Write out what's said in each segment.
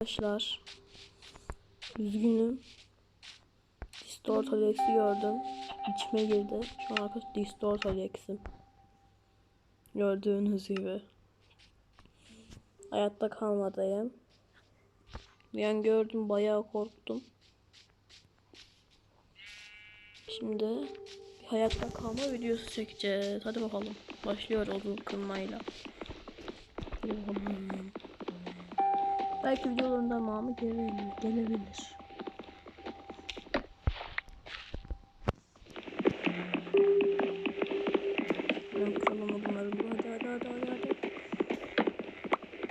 Arkadaşlar üzgünüm. Distort Alex'i gördüm. İçime girdi. Şu an arkadaş Distort Alex'im. Gördüğünüz gibi. Hayatta kalmadayım. An gördüm bayağı korktum. Şimdi bir hayatta kalma videosu çekeceğiz. Hadi bakalım. Başlıyor odun kırmayla. Bakalım. Belki videolarında mamı gelebilir. gelebilir. Ben kıralım bunları. Hadi hadi hadi hadi hadi.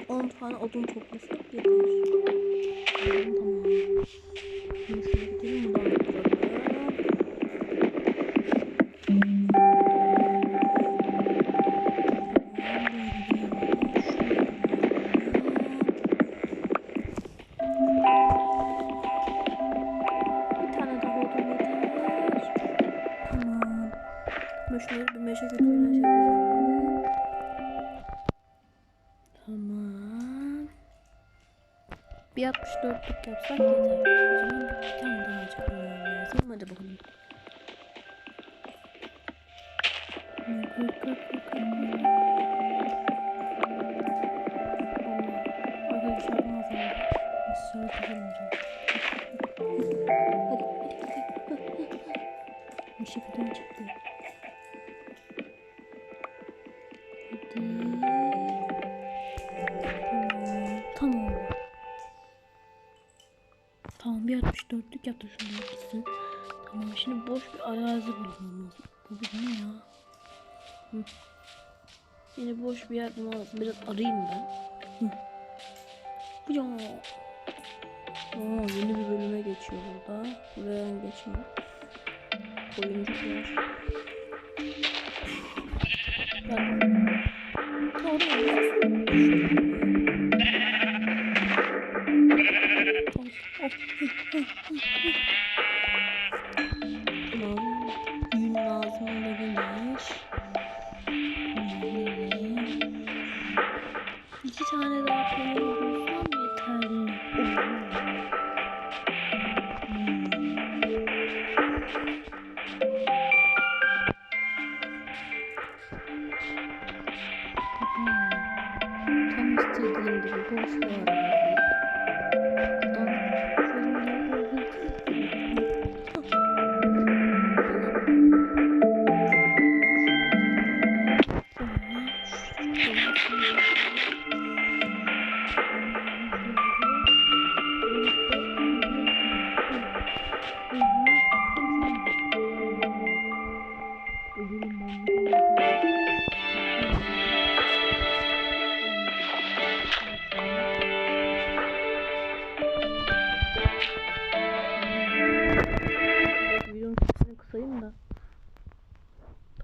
10 tane odun toplasak yeter. Tamam. Şimdi gidelim buradan Bir 64'lük yapsak yeter. O zaman bir tane daha çıkmam lazım. Hadi bakalım. Arkadaşlar yapamayacağım. Hadi, hadi, hadi. Meşe fidanı çıktı. Hadi. 64'lük yaptım şunu gitsin. Tamam şimdi boş bir arazi bulmam lazım. Bu ne ya? Hı. Yine boş bir yer bulmam lazım. Biraz arayayım ben. Hı. Ya. Aa, yeni bir bölüme geçiyor burada. Buraya geçmiyor. Oyuncuklar. Gel. Tamam. Yün lazım olabilir. Hmm. İki tane daha peynir bulsam. Tam istediğim gibi boş bir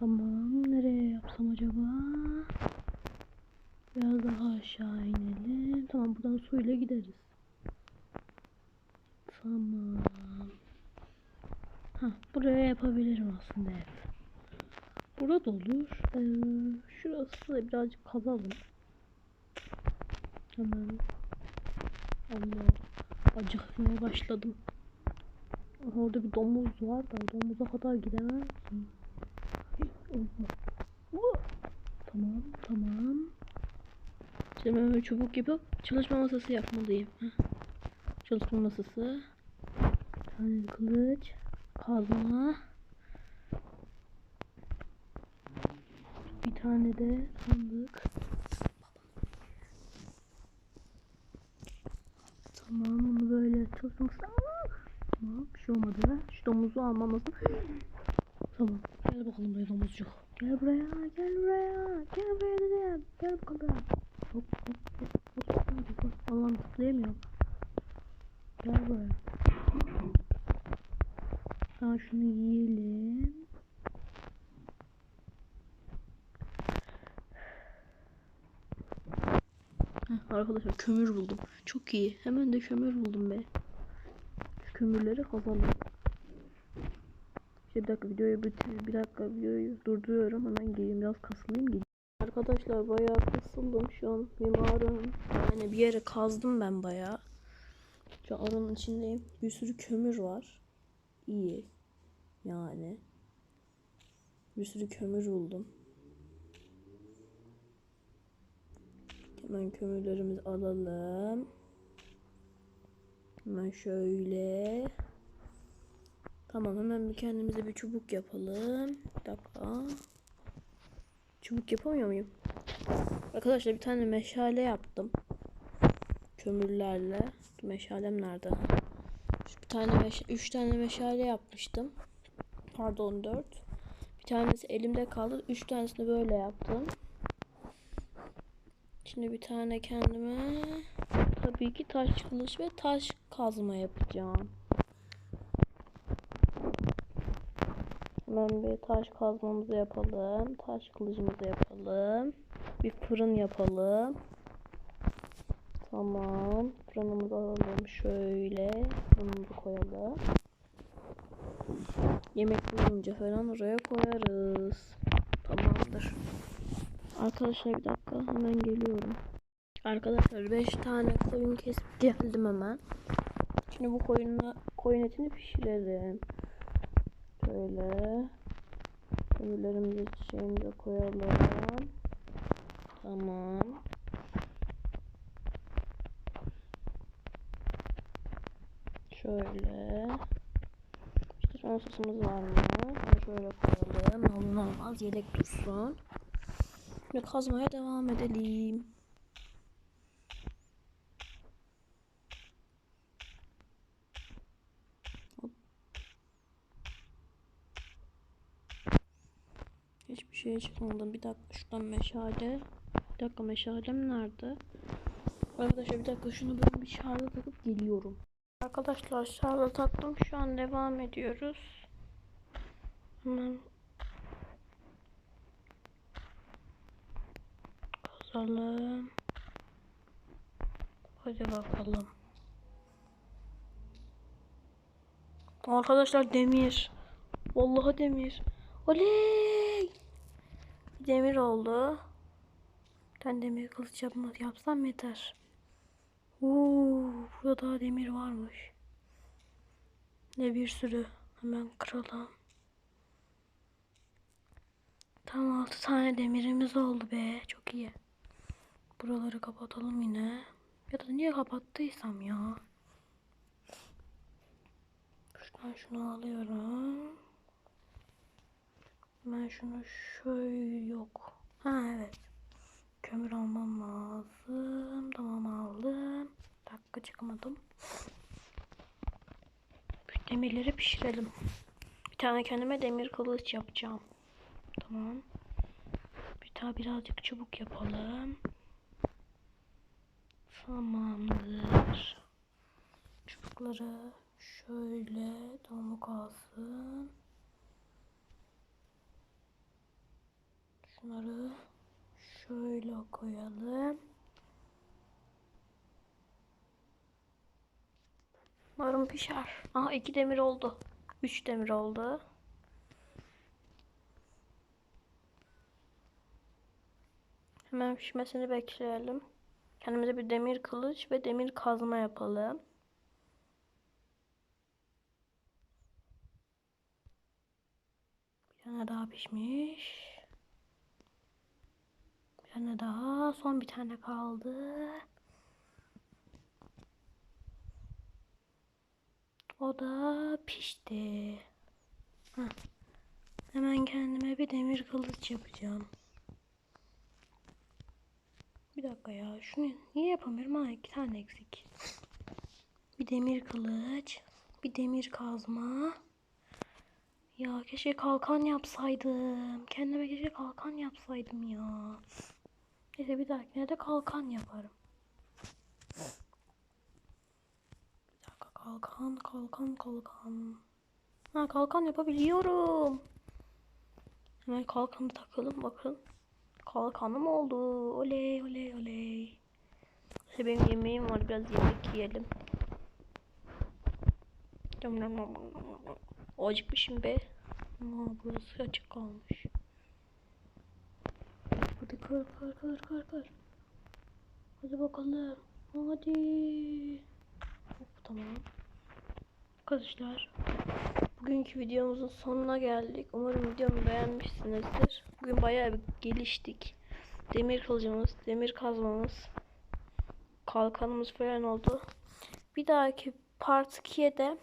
Tamam. Nereye yapsam acaba? Biraz daha aşağı inelim. Tamam buradan suyla gideriz. Tamam. Ha, buraya yapabilirim aslında ev. Burada olur. Ee, şurası birazcık kazalım. Hemen. Allah. Acıkmaya başladım. Orada bir domuz var da domuza kadar gidemem ki. Tamam tamam. Şimdi ben böyle çubuk yapıp çalışma masası yapmalıyım. Çalışma masası. Tane kılıç. Kazma. Bir tane de sandık. Tamam bunu böyle masası. Tamam bir şey olmadı. Şu domuzu almam lazım. Tamam. Gel bakalım buraya domuzcuk. Gel buraya, gel buraya, gel buraya dedim. Gel bakalım. Hop hop hop hop. Allah'ım zıplayamıyorum. Gel buraya. Daha şunu yiyelim. Heh, arkadaşlar kömür buldum. Çok iyi. Hemen de kömür buldum be. Şu kömürleri. İşte bir dakika videoyu bitir, bir dakika videoyu durduruyorum hemen geleyim biraz kasılayım gideyim. Arkadaşlar bayağı kasıldım şu an mimarım. Yani bir yere kazdım ben bayağı. Şu an oranın içindeyim. Bir sürü kömür var. İyi. Yani. Bir sürü kömür buldum. Hemen kömürlerimizi alalım. Hemen şöyle. Tamam hemen bir kendimize bir çubuk yapalım. Bir dakika. Çubuk yapamıyor muyum? Arkadaşlar bir tane meşale yaptım. Kömürlerle. Meşalem nerede? Bir tane meş üç tane meşale yapmıştım. Pardon dört. Bir tanesi elimde kaldı. Üç tanesini böyle yaptım. Şimdi bir tane kendime tabii ki taş kılıç ve taş kazma yapacağım. Hemen bir taş kazmamızı yapalım. Taş kılıcımızı yapalım. Bir fırın yapalım. Tamam. Fırınımızı alalım. Şöyle fırınımızı koyalım. Yemek bulunca falan oraya koyarız. Tamamdır. Arkadaşlar bir dakika hemen geliyorum. Arkadaşlar 5 tane koyun kesip geldim hemen. Şimdi bu koyunla koyun etini pişirelim. Şöyle. Kömürlerimizi çiçeğimize koyalım. Tamam. Şöyle. İşte son sosumuz var mı? Şöyle koyalım. Ne olur olmaz yedek dursun. Ve kazmaya devam edelim. Hop. Hiçbir şey çıkmadı. Bir dakika şuradan meşale. Bir dakika meşalem nerede? Arkadaşlar bir dakika şunu ben bir şarja takıp geliyorum. Arkadaşlar şarja taktım. Şu an devam ediyoruz. Hemen kazalım. Hadi bakalım. Arkadaşlar demir. Vallahi demir. Oley! Demir oldu. Ben demir kılıç yapmak yapsam yeter. Oo, burada daha demir varmış. Ne bir sürü. Hemen kıralım. Tam 6 tane demirimiz oldu be. Çok iyi. Buraları kapatalım yine. Ya da niye kapattıysam ya. Şuradan şunu alıyorum. Ben şunu şöyle yok. Ha evet. Kömür almam lazım. Tamam aldım. Dakika çıkamadım. Şu demirleri pişirelim. Bir tane kendime demir kılıç yapacağım. Tamam. Bir daha birazcık çubuk yapalım. Tamamdır. Çubukları şöyle tamam kalsın. Şunları şöyle koyalım. Umarım pişer. Aha iki demir oldu. Üç demir oldu. Hemen pişmesini bekleyelim. Kendimize bir demir kılıç ve demir kazma yapalım. Bir tane daha pişmiş. Bir tane daha. Son bir tane kaldı. O da pişti. Heh. Hemen kendime bir demir kılıç yapacağım. Bir dakika ya. Şunu niye yapamıyorum? Ha iki tane eksik. Bir demir kılıç. Bir demir kazma. Ya keşke kalkan yapsaydım. Kendime keşke kalkan yapsaydım ya. Neyse bir dahakine de kalkan yaparım. Bir dakika kalkan kalkan kalkan. Ha kalkan yapabiliyorum. Hemen kalkanı takalım bakın. Kalkanım oldu. Oley oley oley. İşte benim yemeğim var. Biraz yemek yiyelim. Acıkmışım be. Aa, burası açık kalmış. Hadi kır kır kır kır kır. Hadi bakalım. Hadi. Arkadaşlar bugünkü videomuzun sonuna geldik. Umarım videomu beğenmişsinizdir. Bugün bayağı bir geliştik. Demir kılıcımız, demir kazmamız, kalkanımız falan oldu. Bir dahaki part 2'ye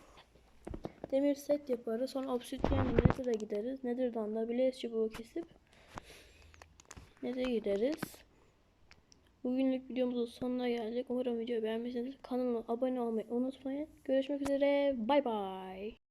demir set yaparız. Sonra obsidian Nether'a gideriz. Nether'dan da Blaze çubuğu kesip Nether'a gideriz. Bugünlük videomuzun sonuna geldik. Umarım videoyu beğenmişsinizdir. Kanalıma abone olmayı unutmayın. Görüşmek üzere. Bay bay.